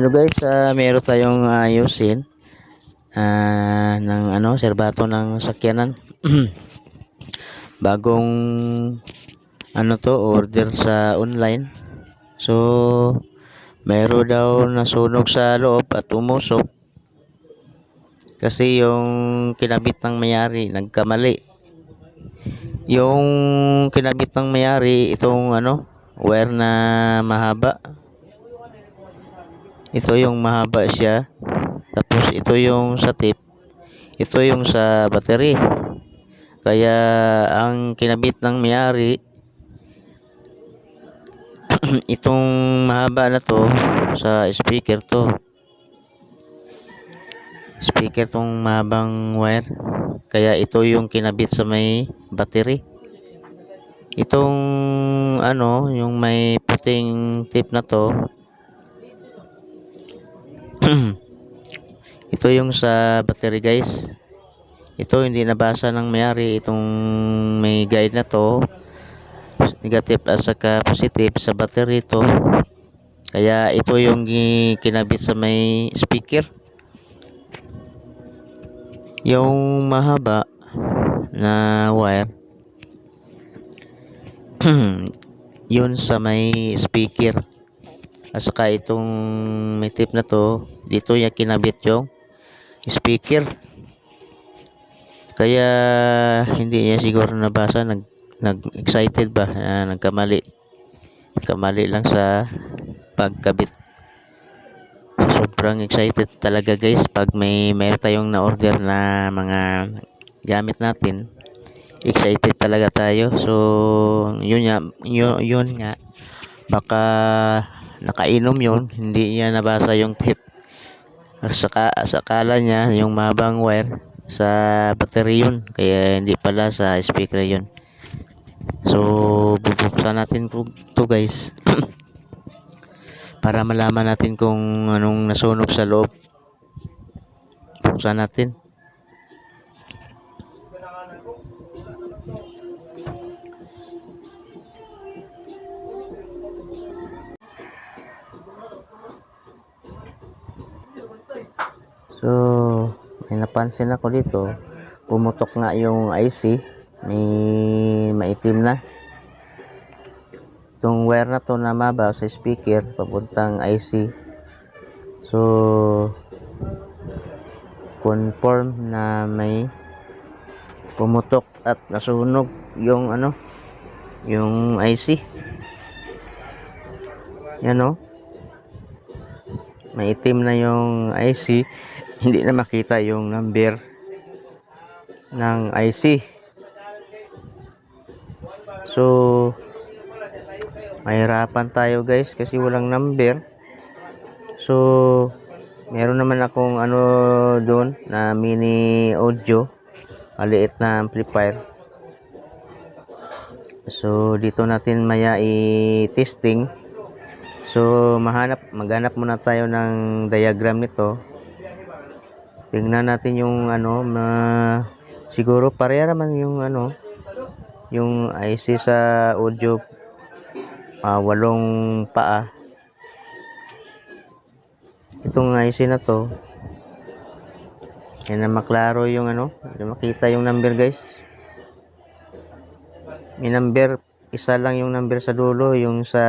Hello guys, uh, meron tayong ayusin ah, ng ano, serbato ng sakyanan. Bagong ano to, order sa online. So, meron daw nasunog sa loob at umusok. Kasi yung kinabit ng mayari, nagkamali. Yung kinabit ng mayari, itong ano, wire na mahaba. Ito yung mahaba siya. Tapos ito yung sa tip. Ito yung sa battery. Kaya ang kinabit ng mayari itong mahaba na to sa speaker to. Speaker tong mahabang wire. Kaya ito yung kinabit sa may battery. Itong ano, yung may puting tip na to, ito yung sa battery guys. Ito hindi nabasa ng mayari itong may guide na to. Negative at saka positive sa battery to kaya ito yung kinabit sa may speaker. Yung mahaba na wire. Yun sa may speaker. At saka itong may tip na to, dito niya kinabit yung speaker. Kaya hindi niya siguro nabasa, nag, nag-excited ba, na nagkamali. Kamali lang sa pagkabit. Sobrang excited talaga guys pag may mayroon tayong na-order na mga gamit natin. Excited talaga tayo. So, yun nga, yun, yun nga. Baka nakainom yun, hindi niya nabasa yung tip. Saka, sakala niya yung mabang wire sa battery yun, kaya hindi pala sa speaker yun. So, bubuksan natin to, guys. Para malaman natin kung anong nasunog sa loob. Buksan natin. So, may napansin ako dito. Pumutok nga yung IC. May maitim na. Itong wire na to na maba sa speaker papuntang IC. So, confirm na may pumutok at nasunog yung ano yung IC. Yan o. Maitim na yung IC. Hindi na makita yung number ng IC. So, mahirapan tayo guys kasi walang number. So, meron naman akong ano doon na mini audio. Maliit na amplifier. So, dito natin maya i-testing. So, mahanap, maghanap muna tayo ng diagram nito. Tingnan natin yung ano, na siguro pareha naman yung ano, yung IC sa audio ah, walong paa. Itong IC na to, yan na maklaro yung ano, yan makita yung number guys. May number, isa lang yung number sa dulo, yung sa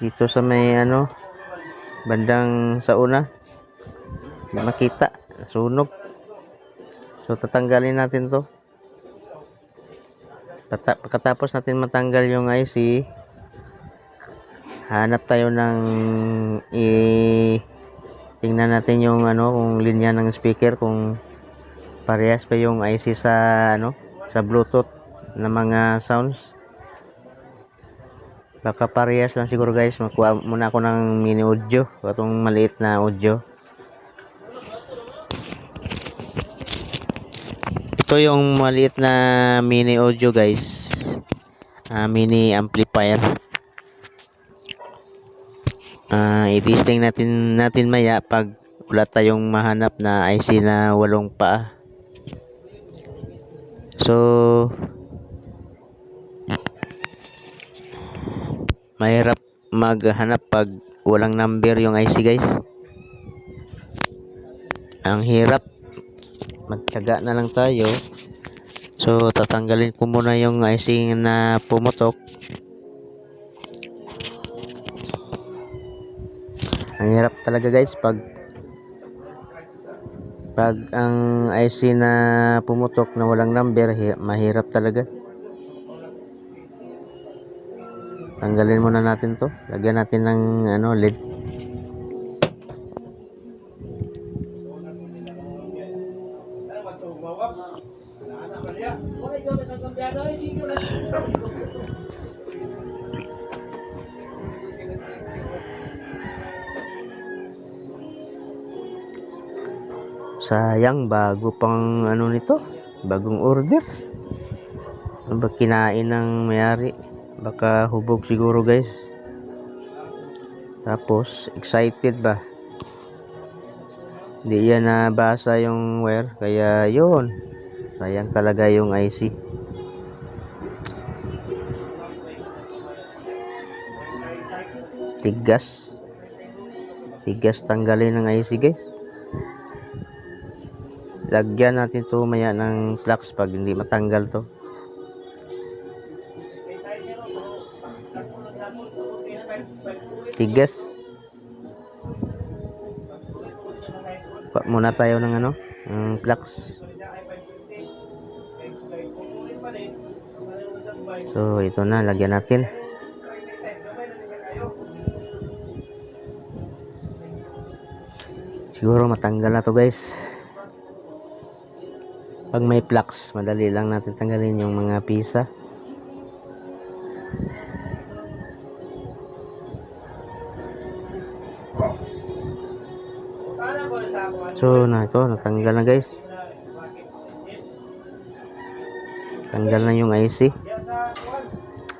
dito sa may ano bandang sa una Hindi makita sunog so tatanggalin natin to pagkatapos natin matanggal yung IC hanap tayo ng i tingnan natin yung ano kung linya ng speaker kung parehas pa yung IC sa ano sa bluetooth na mga sounds Baka parehas lang siguro guys. Makuha muna ako ng mini audio. Itong maliit na audio. Ito yung maliit na mini audio guys. Ah, mini amplifier. Ah, i-testing natin natin maya pag wala tayong mahanap na IC na walong paa. So, mahirap maghanap pag walang number yung IC guys. Ang hirap. Magtyaga na lang tayo. So tatanggalin ko muna yung IC na pumutok. Ang hirap talaga guys pag pag ang IC na pumutok na walang number, hi- mahirap talaga. Tanggalin muna natin 'to. Lagyan natin ng ano, lid. Sayang bago pang ano nito, bagong order. Ano kinain ng mayari? Baka hubog siguro guys. Tapos excited ba? Hindi yan nabasa yung wire kaya yun. Sayang talaga yung IC. Tigas. Tigas tanggalin ng IC guys. Lagyan natin to maya ng flux pag hindi matanggal to. Tigas. Pa muna tayo ng ano, ng flux. So, ito na, lagyan natin. Siguro matanggal na to guys. Pag may flux, madali lang natin tanggalin yung mga pisa. So, na ito, natanggal na guys. Tanggal na yung IC.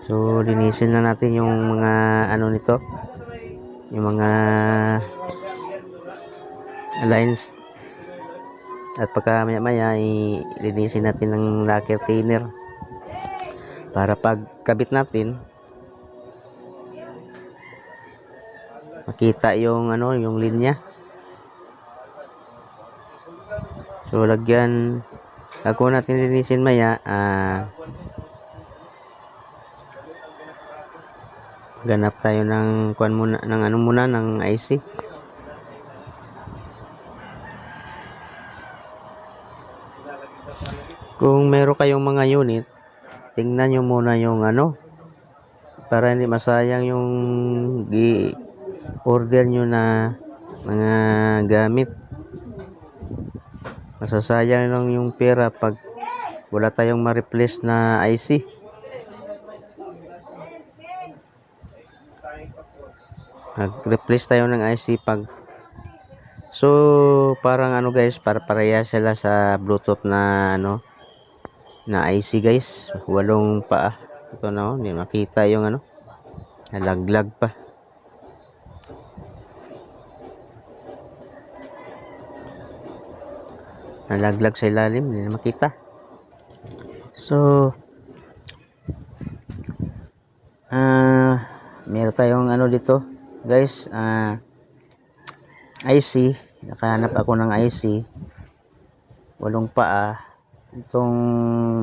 So, linisin na natin yung mga ano nito. Yung mga lines at pagka maya maya ilinisin natin ng lacquer thinner para pag kabit natin makita yung ano yung linya. So lagyan bago natin linisin maya ah ganap tayo ng kuan muna ng ano muna ng IC Kung meron kayong mga unit, tingnan nyo muna yung ano, para hindi masayang yung order nyo na mga gamit. Masasayang lang yung pera pag wala tayong ma-replace na IC. Nag-replace tayo ng IC pag So, parang ano guys, para pareha sila sa Bluetooth na ano na IC guys, walong paa. Ito na oh, hindi makita yung ano. Nalaglag pa. Nalaglag sa ilalim, hindi na makita. So, ah, meron tayong ano dito, guys, ah, IC, nakahanap ako ng IC, walong paa, itong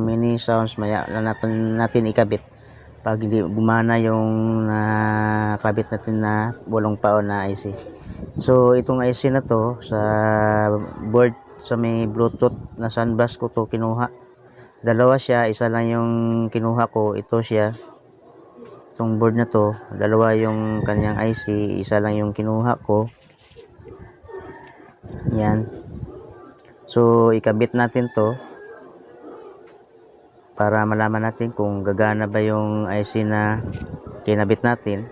mini sounds maya na natin, natin ikabit pag hindi gumana yung nakabit natin na walong pao na IC. So, itong IC na to sa board sa may Bluetooth na sunbus ko to kinuha. Dalawa siya, isa lang yung kinuha ko, ito siya. Itong board na to, dalawa yung kanyang IC, isa lang yung kinuha ko. Yan. So, ikabit natin to para malaman natin kung gagana ba yung IC na kinabit natin.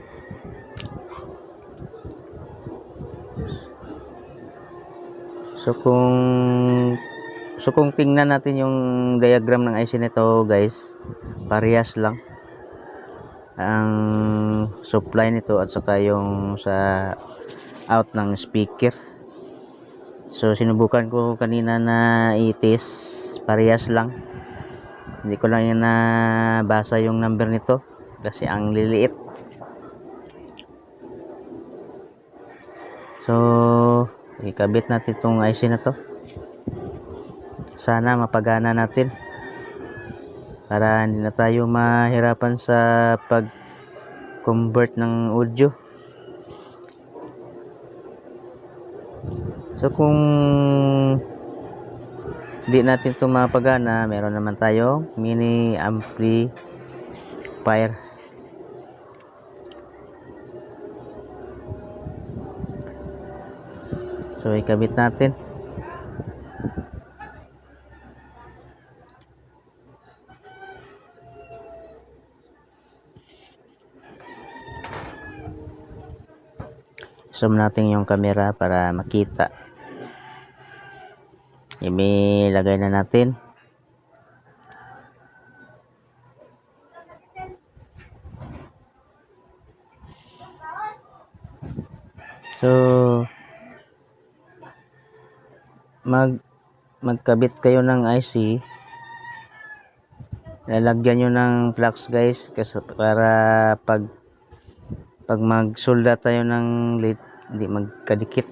So, kung So kung tingnan natin yung diagram ng IC nito guys, parehas lang ang supply nito at saka yung sa out ng speaker. So sinubukan ko kanina na itis, parehas lang. Hindi ko lang yan nabasa yung number nito kasi ang liliit. So, ikabit natin itong IC na to. Sana mapagana natin. Para hindi na tayo mahirapan sa pag-convert ng audio. So, kung di natin ito mapagana, meron naman tayo mini amplifier. So, ikabit natin. Zoom natin yung camera para makita. Ilagay na natin. So, mag magkabit kayo ng IC lalagyan nyo ng flux guys kasi para pag pag magsolda tayo ng lead hindi magkadikit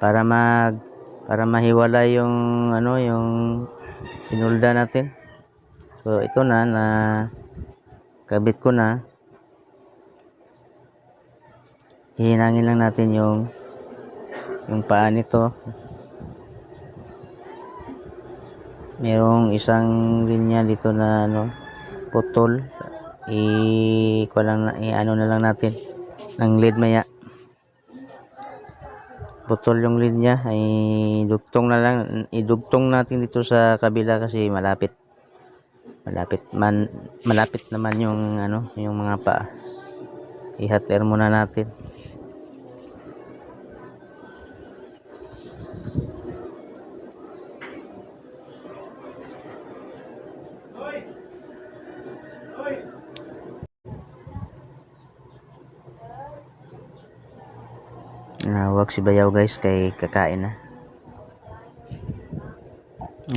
para mag para mahiwala yung ano yung sinulda natin. So ito na na kabit ko na. Hihinangin lang natin yung yung paa nito. Merong isang linya dito na ano putol. I lang i ano na lang natin. Ng lead maya putol yung linya ay dugtong na lang idugtong natin dito sa kabila kasi malapit. Malapit man malapit naman yung ano yung mga paa. Ihater muna natin Nawag si Bayaw guys kay kakain na.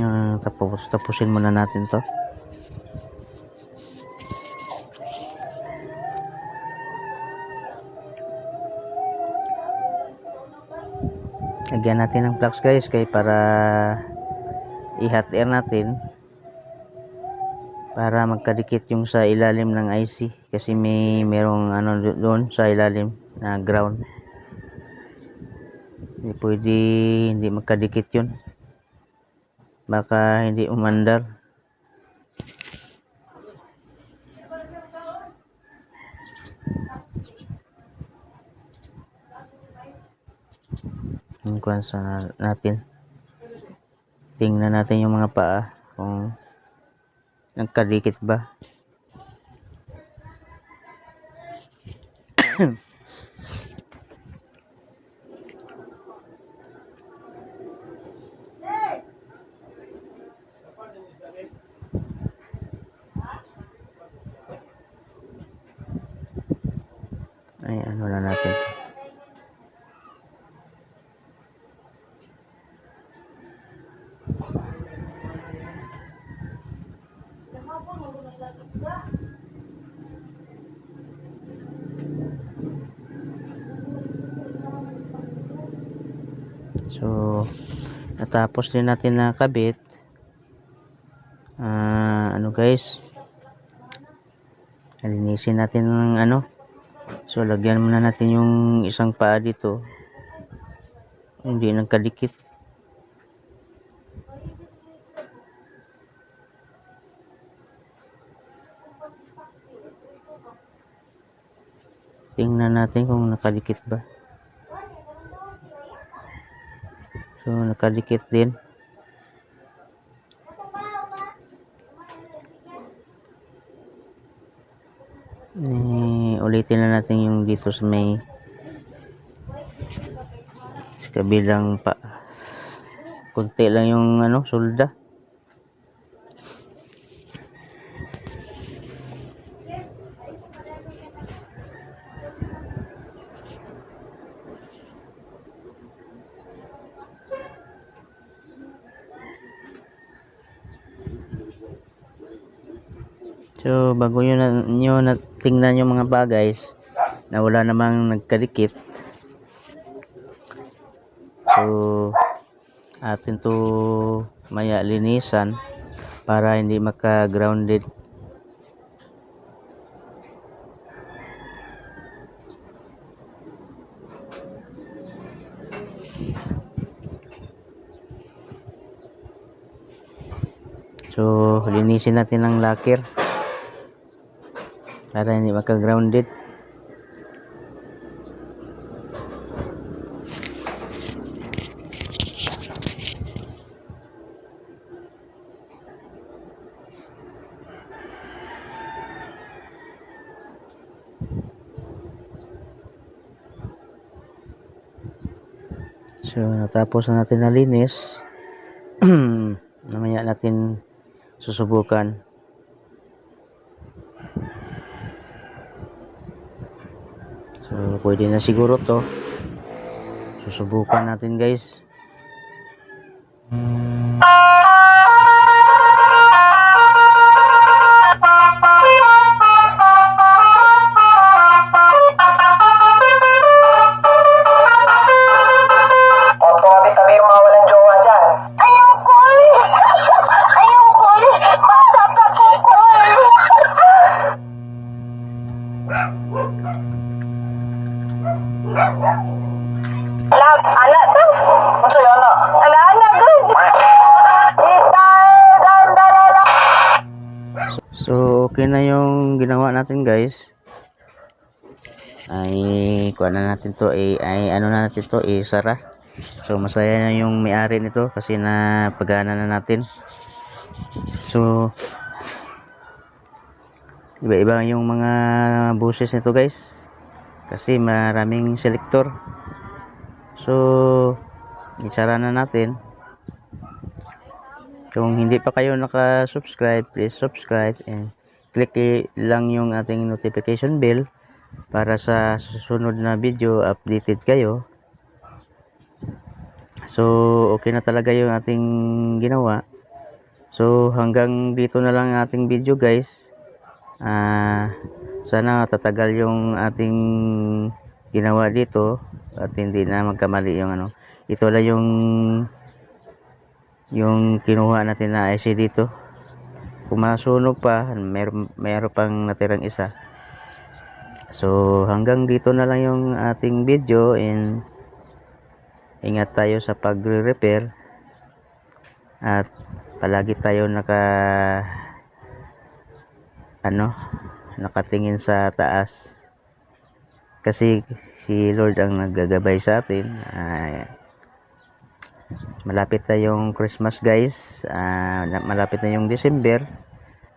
Ah, tapos tapusin muna natin 'to. Lagyan natin ng flux guys kay para i-hot air natin para magkadikit yung sa ilalim ng IC kasi may merong ano do- doon sa ilalim na ground hindi pwede hindi magkadikit yun. Baka hindi umandar. Kwansa natin. Tingnan natin yung mga paa kung nagkadikit ba ay ano na natin So, natapos din natin na kabit. Ah, ano guys? Alinisin natin ng ano. So, lagyan muna natin yung isang paa dito. Hindi nagkadikit. Tingnan natin kung nakadikit ba. So, nakadikit din. Ulitin na natin yung dito sa may kabilang pa. Kunti lang yung ano, sulda. So, bago nyo na, nyo na tingnan yung mga bagay na wala namang nagkadikit, So, atin to maya linisan para hindi maka-grounded. So, linisin natin ang locker para hindi maka-grounded. So, natapos na natin nalinis. Namaya natin susubukan. Pwede na siguro to. Susubukan natin guys. Okay na yung ginawa natin guys. Ay, kuha na natin to, eh, ay, ano na natin to, eh, sara. So, masaya na yung may-ari nito kasi na pagana na natin. So, iba-iba yung mga buses nito guys. Kasi maraming selector. So, isara na natin. Kung hindi pa kayo naka-subscribe, please subscribe and click lang yung ating notification bell para sa susunod na video updated kayo. So, okay na talaga yung ating ginawa. So, hanggang dito na lang ang ating video guys. Ah, sana tatagal yung ating ginawa dito at hindi na magkamali yung ano. Ito lang yung yung kinuha natin na IC dito kung masunog pa meron, meron pang natirang isa. So hanggang dito na lang yung ating video and ingat tayo sa pagre-repair. At palagi tayo naka ano nakatingin sa taas. Kasi si Lord ang naggagabay sa atin. Ah, malapit na yung Christmas guys. Na- malapit na yung December.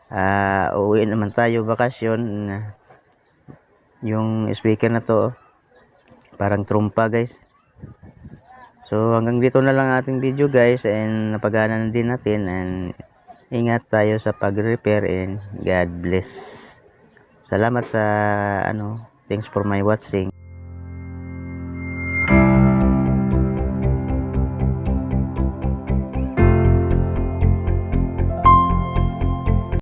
Ah, uuwi naman tayo bakasyon. Yung speaker na to parang trumpa guys. So hanggang dito na lang ating video guys and napagana na din natin and ingat tayo sa pag-repair and God bless. Salamat sa ano thanks for my watching